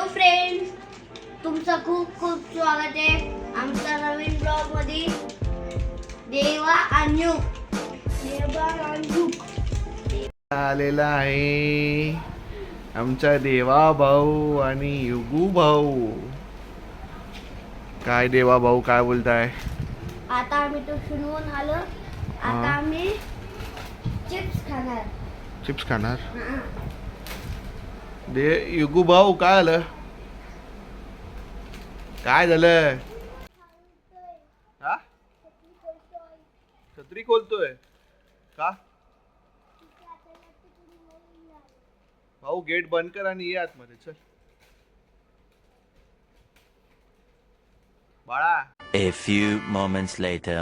Hello friends तुमचं खूप खूप स्वागत आहे आमच्या नवीन ब्लॉगमध्ये. देवा आणि देवा आलेला आहे आमचा देवा भाऊ आणि युगू भाऊ. काय देवा भाऊ काय बोलताय? आता आम्ही तो फिरवून आलो. आता. आम्ही चिप्स खाणार. चिप्स खाणार. दे युगू भाऊ काय आलं काय झालं? हा? छत्री खोलतोय. का? भाऊ गेट बंद कर आणि ये आतमध्ये चल. बाळा. A few moments later.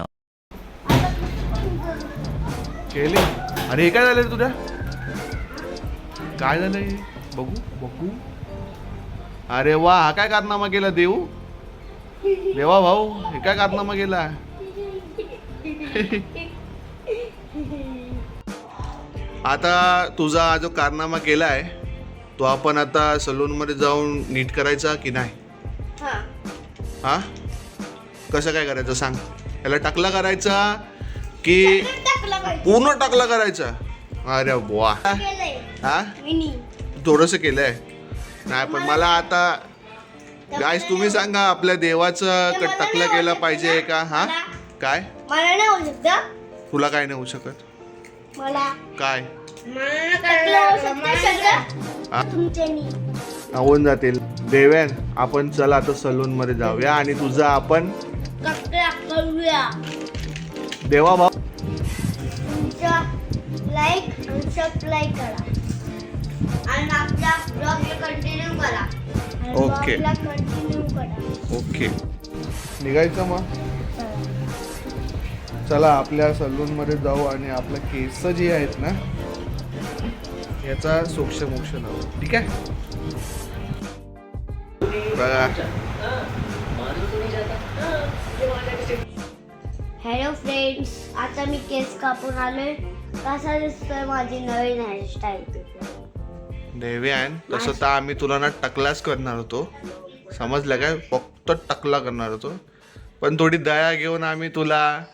केली? अरे हे काय झालं रे तुझ्या? काय झालंय बघू बघू. अरे वा हा काय कारनामा केला देऊ? देवा भाऊ हे काय कारनामा केला? आता तुझा हा जो कारनामा केलाय तो आपण आता सलून मध्ये जाऊन नीट करायचा की नाही? हा. हा? कसं काय करायचं सांग? याला टाकला करायचा की. पूर्ण टाकला करायचा? अरे वा. हा? थोडस केलंय. नाही पण मला आता गायस तुम्ही सांगा आपल्या देवाचं क- टाकला केला पाहिजे. का? हा? काय? मला नाही होऊ शकत. तुला काय नाही होऊ शकत? मला काय? टाकलं होऊ शकतं. सगळं हा? तुमच्यानी होऊन जातील. देवेन आपण चला आता सलून मध्ये जाऊया आणि तुझा आपण करूया. देवा भाऊ तुमचा लाईक आणि सबस्क्राईब करा. आणि आपल्या ब्लॉगला कंटिन्यू करा. ओके. ब्लॉगला कंटिन्यू करा. ओके निघायचं मग? चला आपल्या सलून मध्ये जाऊ आणि आपल्या केस जी आहेत ना याचा सोक्ष मोक्ष लावू ठीक आहे? बघा. हॅलो फ्रेंड्स आता मी केस कापून आलोय. कसा दिसतोय माझी नवीन हेअरस्टाईल देव्यान तसं तर आम्ही तुला ना टकलाच करणार होतो. समजलं काय? फक्त टकला करणार होतो. पण थोडी दया घेऊन आम्ही तुला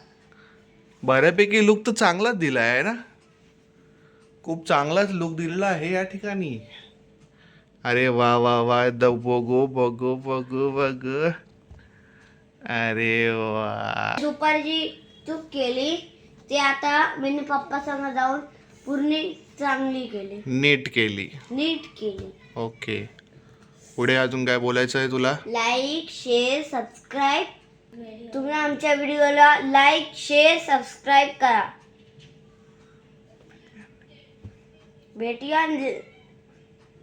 बऱ्यापैकी लुक तर चांगलाच दिला आहे ना? खूप चांगलाच लुक दिलेला आहे या ठिकाणी. अरे वा वा वा. द बघू बघू बघू बघू. अरे वा. दुपारची चूक केली. ते आता मी पप्पा संग जाऊन पूर्ण चांगली केली. नीट केली. नीट केली. ओके. पुढे अजून काय बोलायचं आहे तुला? लाईक शेअर सबस्क्राईब तुम्ही आमच्या व्हिडिओला लाईक शेअर सबस्क्राईब करा. भेटूया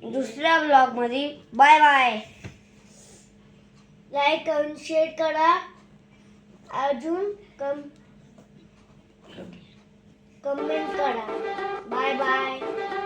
दुसऱ्या ब्लॉगमध्ये बाय बाय लाईक करून शेअर करा. अजून कम कमेंट करा. Bye bye.